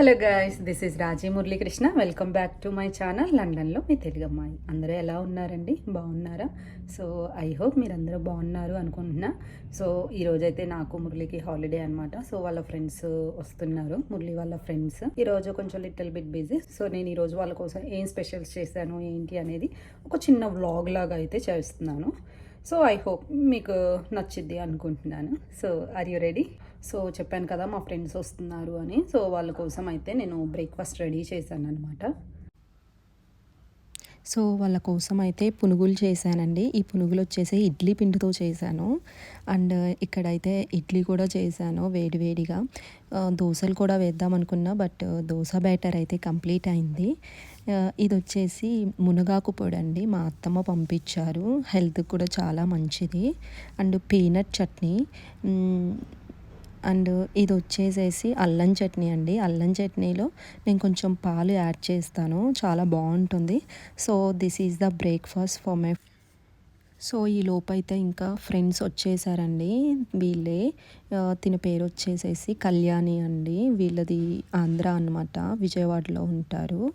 Hello guys this is Raji Muralikrishna. Welcome back to my channel లండన్లో మీ తెలుగు అమ్మాయి అందరూ ఎలా ఉన్నారండి? బాగున్నారా? సో ఐ హోప్ మీరు బాగున్నారు అనుకుంటున్నా. సో ఈరోజైతే నాకు మురళికి హాలిడే అనమాట సో వాళ్ళ ఫ్రెండ్స్ వస్తున్నారు మురళి వాళ్ళ ఫ్రెండ్స్ ఈరోజు కొంచెం లిటిల్ బిట్ బిజీ సో నేను ఈరోజు వాళ్ళ కోసం ఏం స్పెషల్స్ చేశాను ఏంటి అనేది ఒక చిన్న వ్లాగ్ లాగా అయితే చేస్తున్నాను. సో ఐ హోప్ మీకు నచ్చిద్ది అనుకుంటున్నాను. So are you ready so చెప్పాను కదా మా ఫ్రెండ్స్ వస్తున్నారు అని. సో వాళ్ళ కోసం అయితే నేను బ్రేక్ఫాస్ట్ రెడీ చేశాను అనమాట సో వాళ్ళ కోసం అయితే పునుగులు చేశానండి. ఈ పునుగులు వచ్చేసి ఇడ్లీ పిండితో చేశాను. అండ్ ఇక్కడైతే ఇడ్లీ కూడా చేశాను వేడివేడిగా దోశలు కూడా వేద్దాం అనుకున్నా బట్ దోశ బ్యాటర్ అయితే కంప్లీట్ అయింది. ఇది వచ్చేసి మునగాకు పొడి అండి మా అత్తమ్మ పంపించారు. హెల్త్ కూడా చాలా మంచిది. And peanut chutney. అండ్ ఇది వచ్చేసేసి అల్లం చట్నీ అండి. అల్లం చట్నీలో నేను కొంచెం పాలు యాడ్ చేస్తాను. చాలా బాగుంటుంది. So this is the breakfast for my so ఈ లోపైతే ఇంకా ఫ్రెండ్స్ వచ్చేసారండి. వీళ్ళే తిన పేరు వచ్చేసేసి కళ్యాణి అండి. వీళ్ళది ఆంధ్ర అన్నమాట. విజయవాడలో ఉంటారు.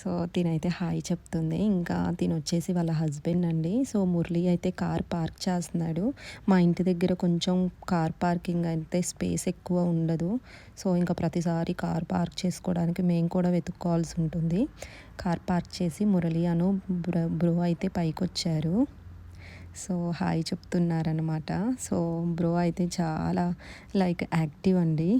సో తినైతే హాయ్ చెప్తుంది. ఇంకా తిన వచ్చేసి వాళ్ళ హస్బెండ్ అండి. సో మురళి అయితే కార్ పార్క్ చేస్తున్నాడు. మా ఇంటి దగ్గర కొంచెం కార్ పార్కింగ్ అయితే స్పేస్ ఎక్కువ ఉండదు. సో ఇంకా ప్రతిసారి కార్ పార్క్ చేసుకోవడానికి మేము కూడా వెతుక్కోవాల్సి ఉంటుంది. కార్ పార్క్ చేసి మురళి అను బ్రో బ్రో అయితే పైకి వచ్చారు సో హాయ్ చెప్తున్నారనమాట సో బ్రో అయితే చాలా లైక్ యాక్టివ్ అండి.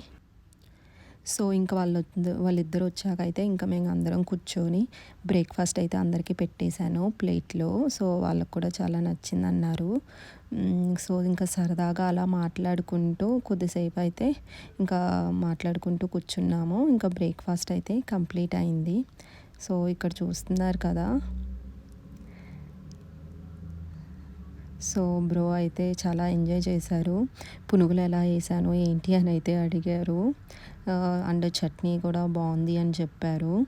సో ఇంకా వాళ్ళు వాళ్ళిద్దరు వచ్చాక అయితే ఇంకా మేము అందరం కూర్చొని బ్రేక్ఫాస్ట్ అయితే అందరికీ పెట్టేశాను ప్లేట్లో. సో వాళ్ళకు కూడా చాలా నచ్చింది అన్నారు సో ఇంకా సరదాగా అలా మాట్లాడుకుంటూ కొద్దిసేపు అయితే ఇంకా మాట్లాడుకుంటూ కూర్చున్నాము. ఇంకా బ్రేక్ఫాస్ట్ అయితే కంప్లీట్ అయింది. సో ఇక్కడ చూస్తున్నారు కదా. సో బ్రో అయితే చాలా ఎంజాయ్ చేశారు. పునుగులు ఎలా వేసాను ఏంటి అని అయితే అడిగారు. అండ్ చట్నీ కూడా బాగుంది అని చెప్పారు.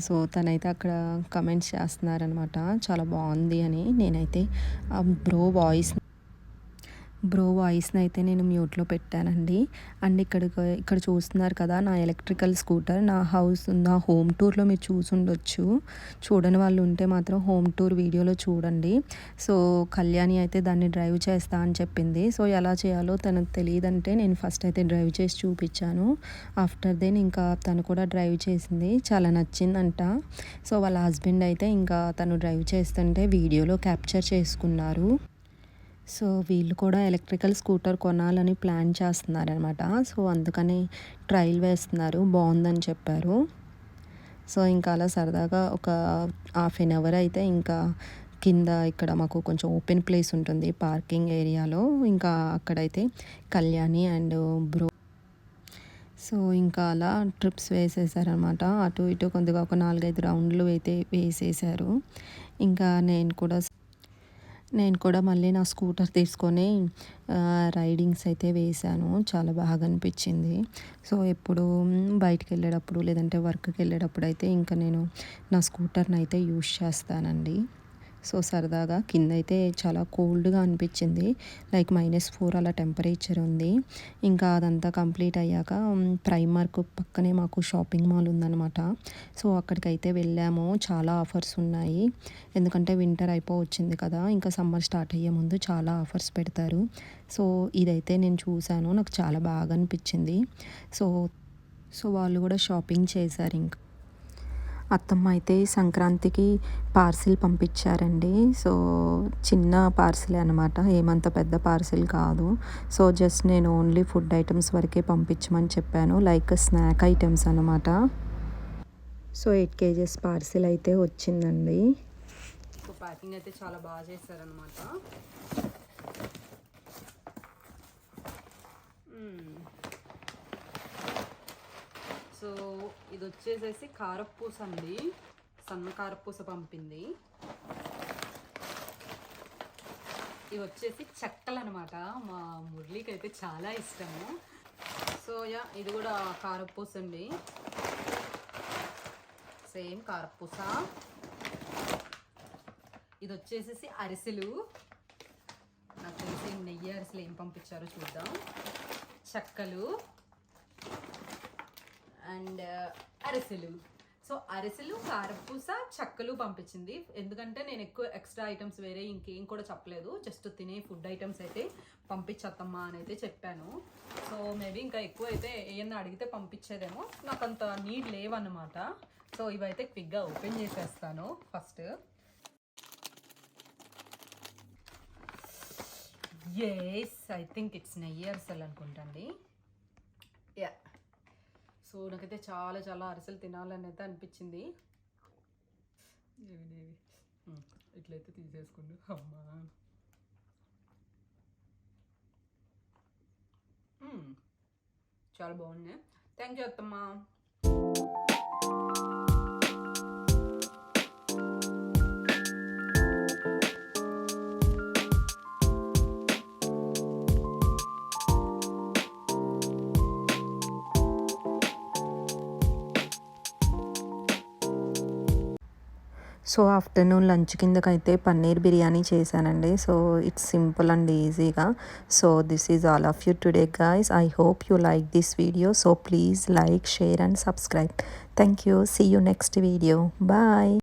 సో తనైతే అక్కడ కమెంట్స్ చేస్తున్నారనమాట చాలా బాగుంది అని నేనైతే ఆ బ్రో వాయిస్ బ్రో వాయిస్ని అయితే నేను మ్యూట్లో పెట్టానండి. అండ్ ఇక్కడ ఇక్కడ చూస్తున్నారు కదా నా ఎలక్ట్రికల్ స్కూటర్ నా హౌస్ నా హోమ్ టూర్లో మీరు చూసుండొచ్చు చూడని వాళ్ళు ఉంటే మాత్రం హోమ్ టూర్ వీడియోలో చూడండి. సో కళ్యాణి అయితే దాన్ని డ్రైవ్ చేస్తా అని చెప్పింది. సో ఎలా చేయాలో తనకు తెలియదంటే నేను ఫస్ట్ అయితే డ్రైవ్ చేసి చూపించాను. ఆఫ్టర్ దెన్ ఇంకా తను కూడా డ్రైవ్ చేసింది. చాలా నచ్చిందంట. సో వాళ్ళ హస్బెండ్ అయితే ఇంకా తను డ్రైవ్ చేస్తుంటే వీడియోలో క్యాప్చర్ చేసుకున్నారు. సో వీళ్ళు కూడా ఎలక్ట్రికల్ స్కూటర్ కొనాలని ప్లాన్ చేస్తున్నారనమాట. సో అందుకని ట్రయల్ వేస్తున్నారు. బాగుందని చెప్పారు. సో ఇంకా అలా సరదాగా ఒక హాఫ్ ఎన్ అవర్ అయితే ఇంకా కింద ఇక్కడ మాకు కొంచెం ఓపెన్ ప్లేస్ ఉంటుంది పార్కింగ్ ఏరియాలో. ఇంకా అక్కడైతే కళ్యాణి అండ్ బ్రో సో ఇంకా అలా ట్రిప్స్ వేసేసారనమాట. అటు ఇటు కొద్దిగా ఒక నాలుగైదు రౌండ్లు అయితే వేసేసారు. ఇంకా నేను కూడా నేను కూడా మళ్ళీ నా స్కూటర్ తీసుకొని రైడింగ్స్ అయితే వేశాను. చాలా బాగా అనిపించింది. సో ఎప్పుడు బయటకు వెళ్ళేటప్పుడు లేదంటే వర్క్కి వెళ్ళేటప్పుడు అయితే ఇంకా నేను నా స్కూటర్ని అయితే యూస్ చేస్తానండి. సో సరదాగా కింద అయితే చాలా కోల్డ్గా అనిపించింది. లైక్ మైనస్ ఫోర్ అలా టెంపరేచర్ ఉంది. ఇంకా అదంతా కంప్లీట్ అయ్యాక ప్రైమార్క్ పక్కనే మాకు షాపింగ్ మాల్ ఉందన్నమాట. సో అక్కడికైతే వెళ్ళాము. చాలా ఆఫర్స్ ఉన్నాయి. ఎందుకంటే వింటర్ అయిపో వచ్చింది కదా ఇంకా సమ్మర్ స్టార్ట్ అయ్యే ముందు చాలా ఆఫర్స్ పెడతారు. సో ఇదైతే నేను చూశాను. నాకు చాలా బాగా అనిపించింది. సో సో వాళ్ళు కూడా షాపింగ్ చేశారు ఇంకా. అత్తమ్మ అయితే సంక్రాంతికి పార్సిల్ పంపించారండి. సో చిన్న పార్సిలే అనమాట ఏమంత పెద్ద పార్సిల్ కాదు. సో జస్ట్ నేను ఓన్లీ ఫుడ్ ఐటమ్స్ వరకే పంపించమని చెప్పాను. లైక్ స్నాక్ ఐటమ్స్ అనమాట సో ఎయిట్ కేజెస్ పార్సిల్ అయితే వచ్చిందండి. సో ప్యాకింగ్ అయితే చాలా బాగా చేశారనమాట సో ఇది వచ్చేసేసి కారపూస అండి. సన్న కారపూస పంపింది. ఇవి వచ్చేసి చెక్కలు అనమాట మా మురళికి అయితే చాలా ఇష్టము. సో యా ఇది కూడా కారపూస అండి. సేమ్ కారపూస. ఇది వచ్చేసేసి అరిసెలు. నాకు తెలిసి నెయ్యి అరిసెలు ఏం పంపించారో చూద్దాం. చెక్కలు. అండ్ అరిసెలు. సో అరిసెలు కారపూస చెక్కలు పంపించింది. ఎందుకంటే నేను ఎక్కువ ఎక్స్ట్రా ఐటమ్స్ వేరే ఇంకేం కూడా చెప్పలేదు. జస్ట్ తినే ఫుడ్ ఐటమ్స్ అయితే పంపించత్తమ్మా అని అయితే చెప్పాను. సో మేబీ ఇంకా ఎక్కువ అయితే ఏమన్నా అడిగితే పంపించేదేమో. నాకు అంత నీడ్ లేవన్నమాట. సో ఇవైతే క్విక్గా ఓపెన్ చేసేస్తాను first. Yes I think it's నెయ్యి అరిసెలు అనుకుంటండి సో నాకైతే చాలా చాలా అరిసెలు తినాలని అయితే అనిపించింది. ఏవి ఉమ్, ఇట్లయితే తీసేసుకుండు. అమ్మా. మ్మ్. చాలా బాగున్నాయి. థ్యాంక్ యూ అత్తమ్మా. సో ఆఫ్టర్నూన్ లంచ్ కిందకైతే పన్నీర్ బిర్యానీ చేశానండి. సో ఇట్స్ సింపుల్ అండ్ ఈజీగా. So this is all of you today guys. I hope you like this video. So please like share and subscribe. Thank you see you next video. Bye.